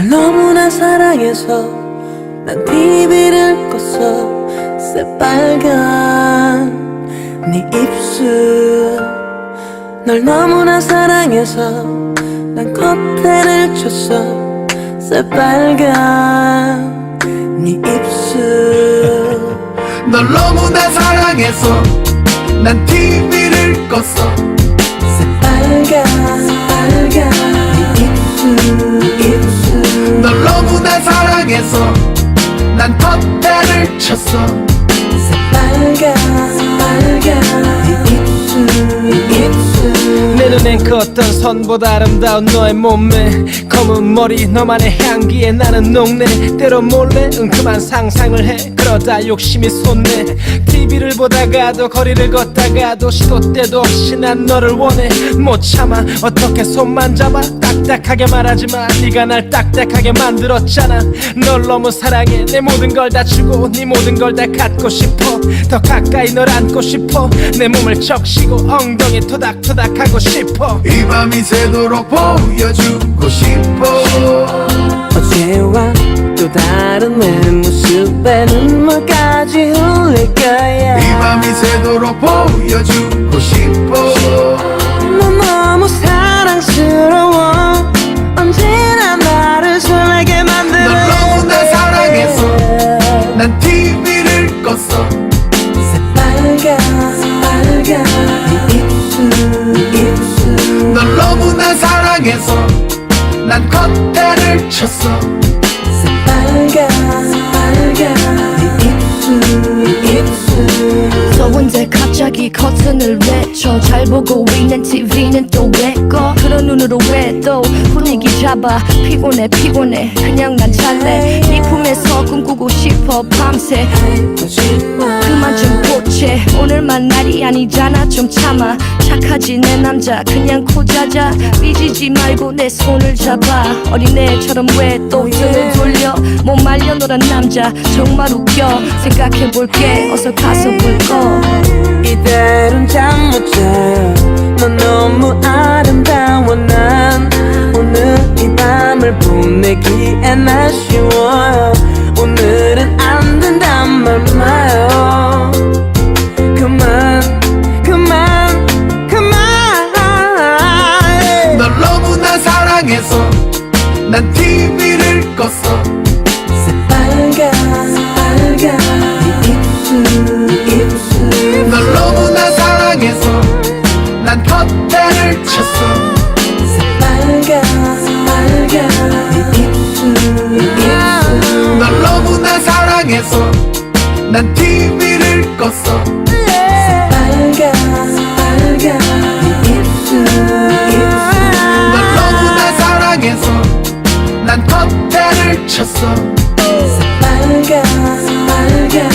널 너무나 사랑해서 난 TV를 껐어. 새빨간 네 입술. 널 너무나 사랑해서 난 커튼을 쳤어. 새빨간 네 입술. 널 너무나 사랑해서 난 TV를 껐어. 새빨간 사랑해서 난 컷대를 쳤어. 새빨간 새빨간 눈엔 그 어떤 선보다 아름다운 너의 몸매 검은 머리 너만의 향기에 나는 녹네. 때로 몰래 은큼한 상상을 해. 그러다 욕심이 솟네. TV를 보다가도 거리를 걷다가도 시도 때도 없이 난 너를 원해. 못 참아. 어떻게 손만 잡아? 딱딱하게 말하지마. 네가 날 딱딱하게 만들었잖아. 널 너무 사랑해. 내 모든 걸 다 주고 네 모든 걸 다 갖고 싶어. 더 가까이 널 안고 싶어. 내 몸을 적시고 엉덩이 토닥토닥 하고 싶어 이 밤이 새도록 보여주고 싶어. 어제와 또 다른 내 모습에 눈물까지 흘릴 거야 이 밤이 새도록 보여주고 싶어. 넌 너무 사랑스러워. 언제나 나를 설레게 만들어 널 너무나 사랑해서 난 TV 컷대를 쳤어 커튼을 외쳐 잘 보고 있는 TV는 또 왜 꺼. 그런 눈으로 왜 또 분위기 잡아. 피곤해 피곤해. 그냥 난 잘래. 네 품에서 꿈꾸고 싶어 밤새. 그만 좀 고체 오늘만 날이 아니잖아 좀 참아. 착하지 내 남자. 그냥 코자자 삐지지 말고 내 손을 잡아. 어린애처럼 왜 또 등을 돌려. 못 말려 노란 남자. 정말 웃겨. 생각해볼게. 어서 가서 볼거 이대로는 잠못 자요 넌 너무 아름다워. 난 오늘 이 밤을 보내기엔 아쉬워요 오늘은 안 된단 말 마요. 그만 그만 그만. 널 너무나 사랑해서 난 TV를 껐어. 새빨간 새빨간 쳤어 새빨간 새빨간 네 입술. 입술 널 너무나 사랑해서 난 TV를 껐어. 빨간 빨간 네 입술. 입술 널 너무나 사랑해서 난 컷대를 쳤어. 빨간 빨간